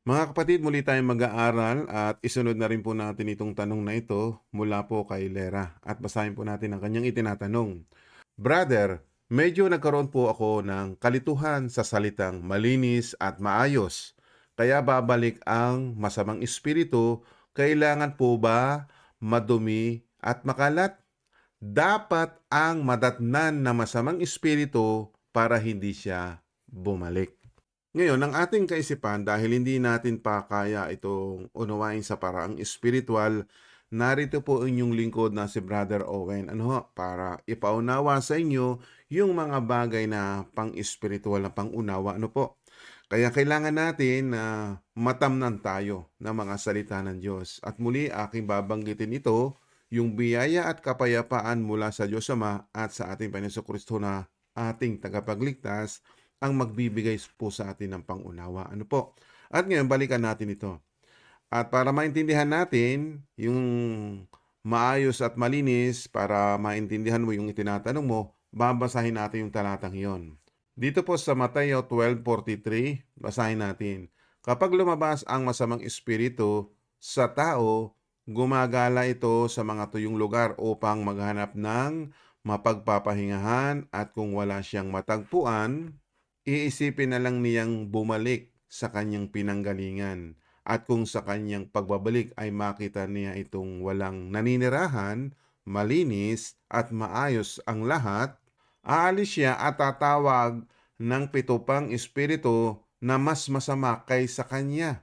Mga kapatid, muli tayong mag-aaral at isunod na rin po natin itong tanong na ito mula po kay Lera at basahin po natin ang kanyang itinatanong. Brother, medyo nagkaroon po ako ng kalituhan sa salitang malinis at maayos. Kaya babalik ang masamang espiritu, kailangan po ba madumi at makalat? Dapat ang madatnan na masamang espiritu para hindi siya bumalik. Ngayon, ang ating kaisipan, dahil hindi natin pa kaya itong unawain sa paraang espiritual, narito po inyong lingkod na si Brother Owen, ano ho, para ipaunawa sa inyo yung mga bagay na pang-espiritual na pang-unawa, ano po. Kaya kailangan natin na matamnan tayo ng mga salita ng Diyos. At muli, aking babanggitin ito, yung biyaya at kapayapaan mula sa Diyos Ama at sa ating Panginoon Kristo na ating tagapagligtas, ang magbibigay po sa atin ng pangunawa. Ano po? At ngayon, balikan natin ito. At para maintindihan natin yung maayos at malinis, para maintindihan mo yung itinatanong mo, babasahin natin yung talatang iyon. Dito po sa Mateo 12.43, basahin natin. Kapag lumabas ang masamang espiritu sa tao, gumagala ito sa mga tuyong lugar upang maghanap ng mapagpapahingahan at kung wala siyang matagpuan, iisipin na lang niyang bumalik sa kanyang pinanggalingan. At kung sa kanyang pagbabalik ay makita niya itong walang naninirahan, malinis at maayos ang lahat, aalis siya at tatawag ng pito pang espiritu na mas masama kaysa kanya.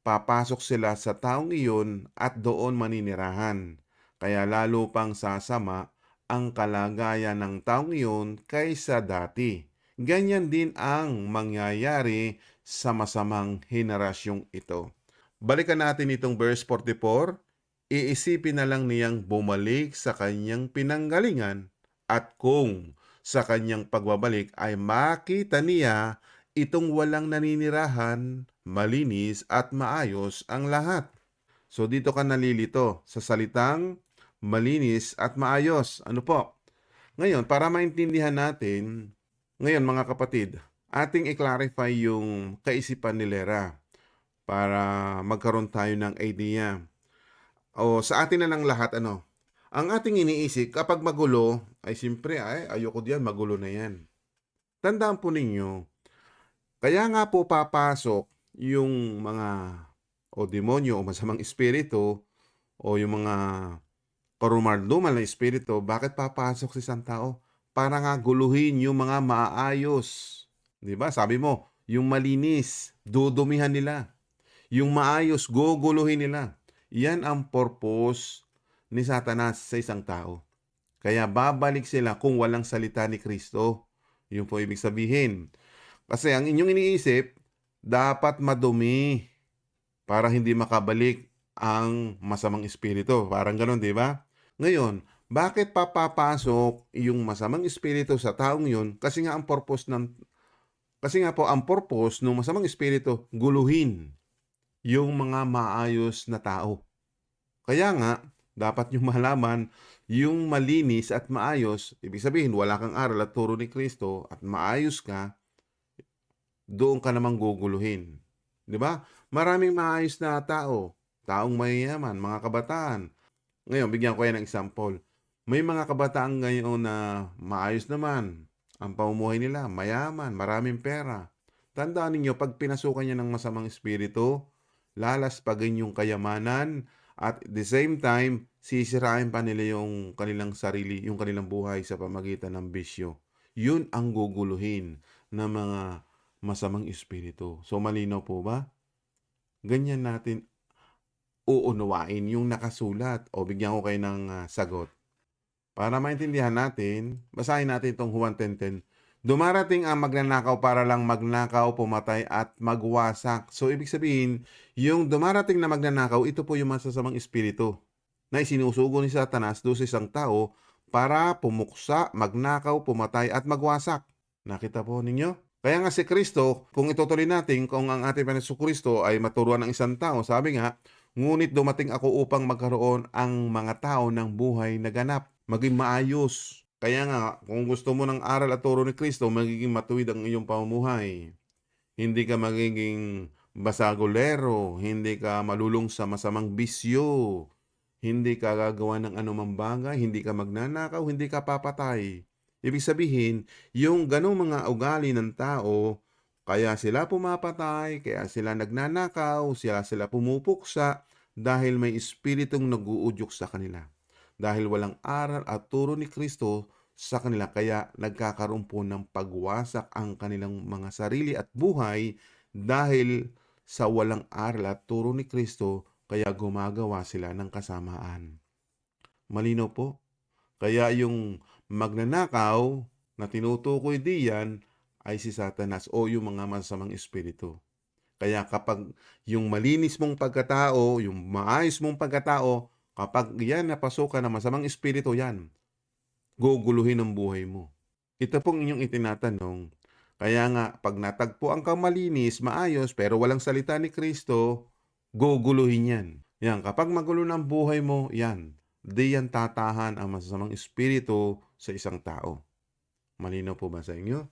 Papasok sila sa taong iyon at doon maninirahan. Kaya lalo pang sasama ang kalagayan ng taong iyon kaysa dati. Ganyan din ang mangyayari sa masamang henerasyong ito. Balikan natin itong verse 44. Iisipin na lang niyang bumalik sa kanyang pinanggalingan at kung sa kanyang pagbabalik ay makita niya itong walang naninirahan, malinis at maayos ang lahat. So dito ka nalilito sa salitang malinis at maayos. Ano po? Ngayon, para maintindihan natin, ngayon mga kapatid, ating i-clarify yung kaisipan ni Lera para magkaroon tayo ng idea. O sa atin na ng lahat, ano, ang ating iniisip kapag magulo, ay simpre, ay ayoko diyan, magulo na yan. Tandaan po ninyo, kaya nga po papasok yung mga o demonyo o masamang espiritu o yung mga karumaldumal na espiritu, bakit papasok sa isang tao? Para nga guluhin yung mga maayos. 'Di ba? Sabi mo, yung malinis, dudumihan nila. Yung maayos, guguluhin nila. Yan ang purpose ni Satanas sa isang tao. Kaya babalik sila kung walang salita ni Kristo. Yun po ibig sabihin. Kasi ang inyong iniisip, dapat madumi para hindi makabalik ang masamang espiritu. Parang ganun, di ba? Ngayon, bakit papapasok yung masamang espiritu sa taong yun? Kasi nga ang purpose ng kasi nga po ang purpose ng masamang espiritu guluhin yung mga maayos na tao. Kaya nga, dapat yung malaman yung malinis at maayos, ibig sabihin wala kang aral at turo ni Kristo at maayos ka, doon ka namang guguluhin. 'Di ba? Maraming maayos na tao, taong mayayaman, mga kabataan, ngayon, bigyan ko yan ng example. May mga kabataan ngayon na maayos naman. Ang pamumuhay nila, mayaman, maraming pera. Tandaan ninyo, pag pinasukan niya ng masamang espiritu, lalaspagin yung kayamanan at the same time, sisirain pa nila yung kanilang sarili, yung kanilang buhay sa pamagitan ng bisyo. Yun ang guguluhin ng mga masamang espiritu. So, malinaw po ba? Ganyan natin uunawain yung nakasulat o bigyan ko kayo ng uh, sagot. Para maintindihan natin, basahin natin itong Juan 10.10. Dumarating ang magnanakaw para lang magnakaw, pumatay at magwasak. So, ibig sabihin, yung dumarating na magnanakaw, ito po yung masasamang espiritu na isinusugo ni Satanas doon sa isang tao para pumuksa, magnakaw, pumatay at magwasak. Nakita po ninyo? Kaya nga si Kristo, kung itutuloy natin kung ang ating Panginoon Kristo ay maturuan ng isang tao, sabi nga, Ngunit dumating ako upang magkaroon ang mga tao ng buhay na ganap, maging maayos. Kaya nga, kung gusto mo ng aral at turo ni Kristo, magiging matuwid ang iyong pamumuhay. Hindi ka magiging basagolero, hindi ka malulong sa masamang bisyo, hindi ka gagawa ng anumang bagay, hindi ka magnanakaw, hindi ka papatay. Ibig sabihin, yung ganong mga ugali ng tao, kaya sila pumapatay, kaya sila nagnanakaw, sila sila pumupuksa, dahil may espiritong naguudyok sa kanila. Dahil walang aral at turo ni Kristo sa kanila, kaya nagkakaroon po ng pagwasak ang kanilang mga sarili at buhay dahil sa walang aral at turo ni Kristo, kaya gumagawa sila ng kasamaan. Malinaw po. Kaya yung magnanakaw na tinutukoy diyan ay si Satanas o yung mga masamang espiritu. Kaya kapag yung malinis mong pagkatao, yung maayos mong pagkatao, kapag yan napasukan ng masamang espiritu yan, guguluhin ang buhay mo. Ito pong inyong itinatanong. Kaya nga, pag natagpuan kang malinis, maayos, pero walang salita ni Kristo, guguluhin yan. Yan, kapag magulo ng buhay mo, yan, di yan tatahan ang masasamang espiritu sa isang tao. Malinaw po ba sa inyo?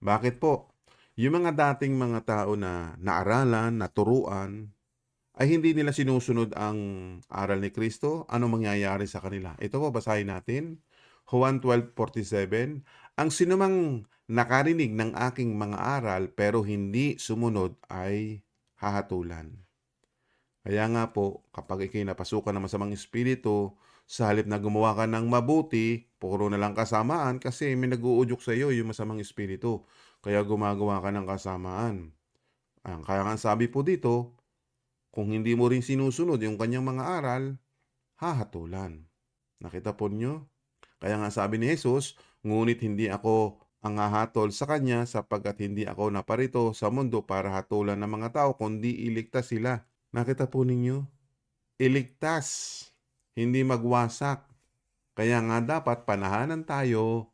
Bakit po? Yung mga dating mga tao na naaralan, naturuan, ay hindi nila sinusunod ang aral ni Kristo, ano mangyayari sa kanila? Ito po, basahin natin. Juan 12.47 Ang sinumang nakarinig ng aking mga aral pero hindi sumunod ay hahatulan. Kaya nga po, kapag ikay napasukan ng masamang espiritu, sa halip na gumawa ka ng mabuti, puro na lang kasamaan kasi may nag-uudyok sa iyo yung masamang espiritu. Kaya gumagawa ka ng kasamaan. Ah, Kaya nga sabi po dito, kung hindi mo rin sinusunod yung kanyang mga aral, hahatulan. Nakita po nyo? Kaya nga sabi ni Jesus, ngunit hindi ako ang hahatol sa kanya sapagkat hindi ako naparito sa mundo para hatulan ng mga tao kundi iligtas sila. Nakita po ninyo? Iligtas, hindi magwasak. Kaya nga dapat panahanan tayo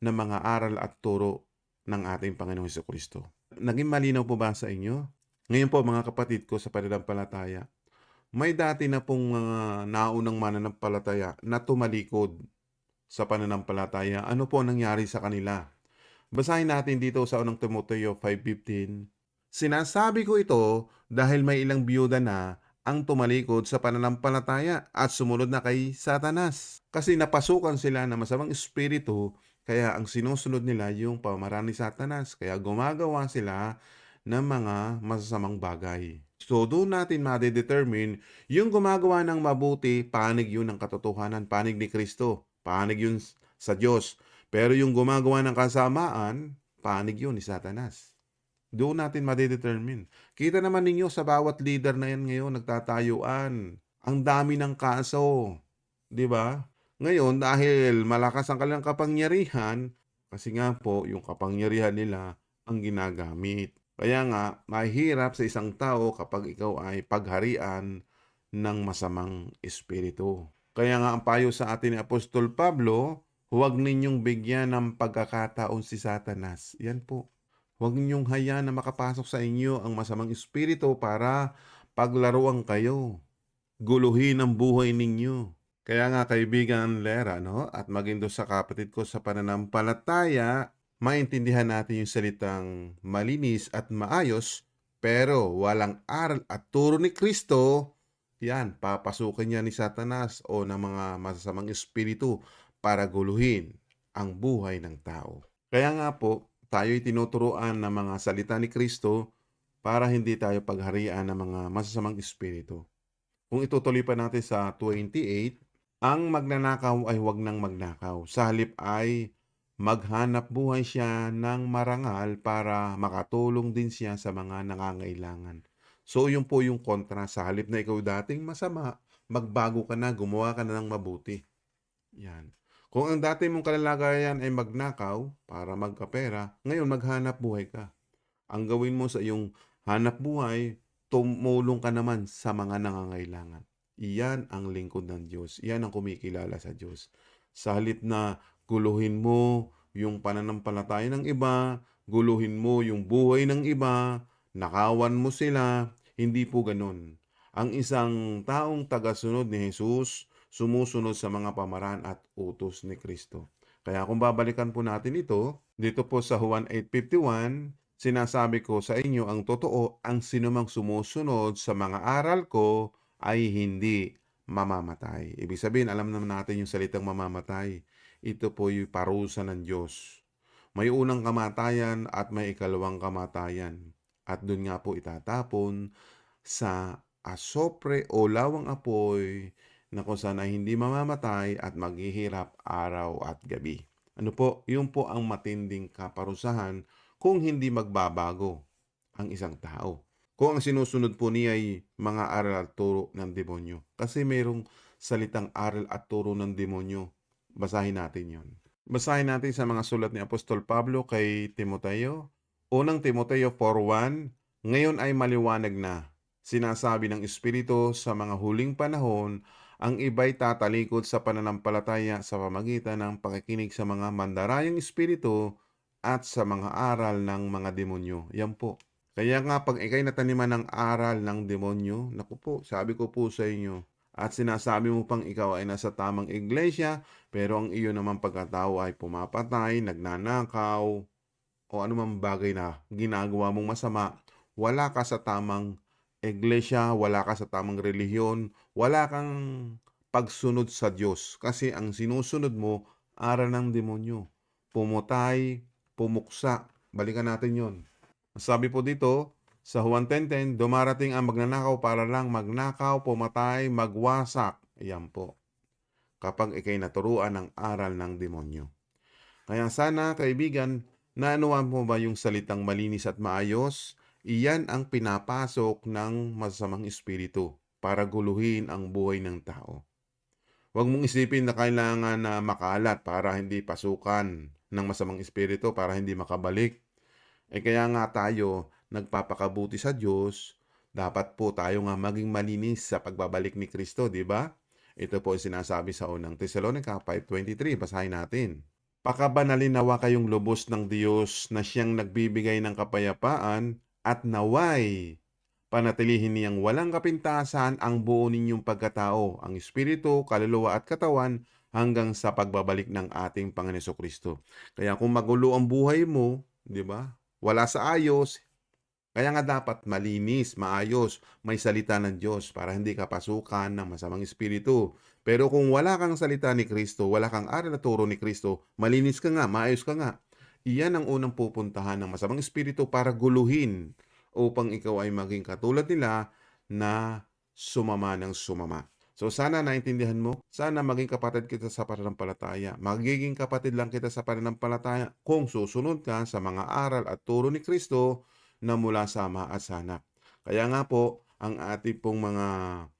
ng mga aral at turo ng ating Panginoong Kristo. Naging malinaw po ba sa inyo? Ngayon po mga kapatid ko sa pananampalataya, may dati na pong mga naunang mananampalataya na tumalikod sa pananampalataya. Ano po ang nangyari sa kanila? Basahin natin dito sa unang Timoteo 5.15. Sinasabi ko ito dahil may ilang biyuda na ang tumalikod sa pananampalataya at sumunod na kay Satanas. Kasi napasukan sila ng masamang espiritu kaya ang sinusunod nila yung pamaraan ni Satanas. Kaya gumagawa sila ng mga masasamang bagay. So doon natin madedetermine yung gumagawa ng mabuti, panig yun ng katotohanan, panig ni Kristo, panig yun sa Diyos. Pero yung gumagawa ng kasamaan, panig yun ni Satanas. Doon natin madedetermine. Kita naman ninyo sa bawat leader na yan ngayon, nagtatayuan. Ang dami ng kaso. Di ba? Ngayon, dahil malakas ang kanilang kapangyarihan, kasi nga po, yung kapangyarihan nila ang ginagamit. Kaya nga, mahirap sa isang tao kapag ikaw ay pagharian ng masamang espiritu. Kaya nga ang payo sa atin ni Apostol Pablo, huwag ninyong bigyan ng pagkakataon si Satanas. Yan po. Huwag ninyong hayaan na makapasok sa inyo ang masamang espiritu para paglaruan kayo. Guluhin ang buhay ninyo. Kaya nga kaibigan Lera, no? At maging doon sa kapatid ko sa pananampalataya, maintindihan natin yung salitang malinis at maayos, pero walang aral at turo ni Kristo, yan, papasukin niya ni Satanas o ng mga masasamang espiritu para guluhin ang buhay ng tao. Kaya nga po, tayo'y tinuturuan ng mga salita ni Kristo para hindi tayo pagharian ng mga masasamang espiritu. Kung itutuloy pa natin sa 28, ang magnanakaw ay huwag nang magnakaw. Sa halip ay maghanap buhay siya ng marangal para makatulong din siya sa mga nangangailangan. So, yun po yung kontra. Sa halip na ikaw dating masama, magbago ka na, gumawa ka na ng mabuti. Yan. Kung ang dati mong kalalagayan ay magnakaw para magkapera, ngayon maghanap buhay ka. Ang gawin mo sa iyong hanap buhay, tumulong ka naman sa mga nangangailangan. Iyan ang lingkod ng Diyos. Iyan ang kumikilala sa Diyos. Sa halip na guluhin mo yung pananampalataya ng iba, guluhin mo yung buhay ng iba, nakawan mo sila, hindi po ganun. Ang isang taong tagasunod ni Jesus, sumusunod sa mga pamaraan at utos ni Kristo. Kaya kung babalikan po natin ito, dito po sa Juan 8.51, Sinasabi ko sa inyo ang totoo, ang sinumang sumusunod sa mga aral ko ay hindi mamamatay. Ibig sabihin, alam naman natin yung salitang mamamatay. Ito po yung parusa ng Diyos. May unang kamatayan at may ikalawang kamatayan. At doon nga po itatapon sa asopre o lawang apoy na kung saan ay hindi mamamatay at maghihirap araw at gabi. Ano po? Yun po ang matinding kaparusahan kung hindi magbabago ang isang tao. Kung ang sinusunod po niya ay mga aral at turo ng demonyo. Kasi mayroong salitang aral at turo ng demonyo. Basahin natin yon. Basahin natin sa mga sulat ni Apostol Pablo kay Timoteo. Unang Timoteo 4.1 Ngayon ay maliwanag na. Sinasabi ng Espiritu sa mga huling panahon ang iba'y tatalikod sa pananampalataya sa pamagitan ng pakikinig sa mga mandarayang espiritu at sa mga aral ng mga demonyo. Yan po. Kaya nga pag ikay nataniman ng aral ng demonyo, naku po, sabi ko po sa inyo, at sinasabi mo pang ikaw ay nasa tamang iglesia, pero ang iyo naman pagkatao ay pumapatay, nagnanakaw, o anumang bagay na ginagawa mong masama, wala ka sa tamang iglesia, wala ka sa tamang relihiyon, wala kang pagsunod sa Diyos. Kasi ang sinusunod mo, aral ng demonyo. Pumutay, pumuksa. Balikan natin yon. Sabi po dito, sa Juan 10.10, dumarating ang magnanakaw para lang magnakaw, pumatay, magwasak. Ayan po. Kapag ikay naturuan ng aral ng demonyo. Kaya sana, kaibigan, naanuan mo ba yung salitang malinis at maayos? Iyan ang pinapasok ng masamang espiritu para guluhin ang buhay ng tao. Huwag mong isipin na kailangan na makalat para hindi pasukan ng masamang espiritu para hindi makabalik. Eh kaya nga tayo nagpapakabuti sa Diyos, dapat po tayo nga maging malinis sa pagbabalik ni Kristo, di ba? Ito po ay sinasabi sa unang Thessalonica 5.23. Basahin natin. Pakabanalin nawa kayong lubos ng Diyos na siyang nagbibigay ng kapayapaan at naway panatilihin niyang walang kapintasan ang buo ninyong pagkatao, ang espiritu, kaluluwa at katawan hanggang sa pagbabalik ng ating Panginoon Kristo. Kaya kung magulo ang buhay mo, di ba? Wala sa ayos, kaya nga dapat malinis, maayos, may salita ng Diyos para hindi ka pasukan ng masamang espiritu. Pero kung wala kang salita ni Kristo, wala kang aral na turo ni Kristo, malinis ka nga, maayos ka nga. Iyan ang unang pupuntahan ng masamang espiritu para guluhin upang ikaw ay maging katulad nila na sumama ng sumama. So sana naintindihan mo, sana maging kapatid kita sa pananampalataya. Magiging kapatid lang kita sa pananampalataya kung susunod ka sa mga aral at turo ni Kristo na mula sa Ama. Kaya nga po, ang ating pong mga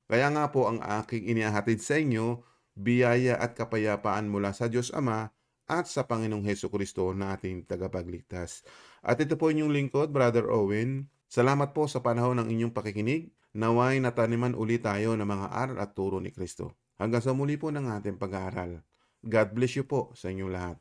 kaya nga po ang aking inihahatid sa inyo, biyaya at kapayapaan mula sa Diyos Ama at sa Panginoong Heso Kristo na ating tagapagligtas. At ito po inyong lingkod, Brother Owen. Salamat po sa panahon ng inyong pakikinig. Naway nataniman ulit tayo ng mga aral at turo ni Kristo. Hanggang sa muli po ng ating pag-aaral. God bless you po sa inyong lahat.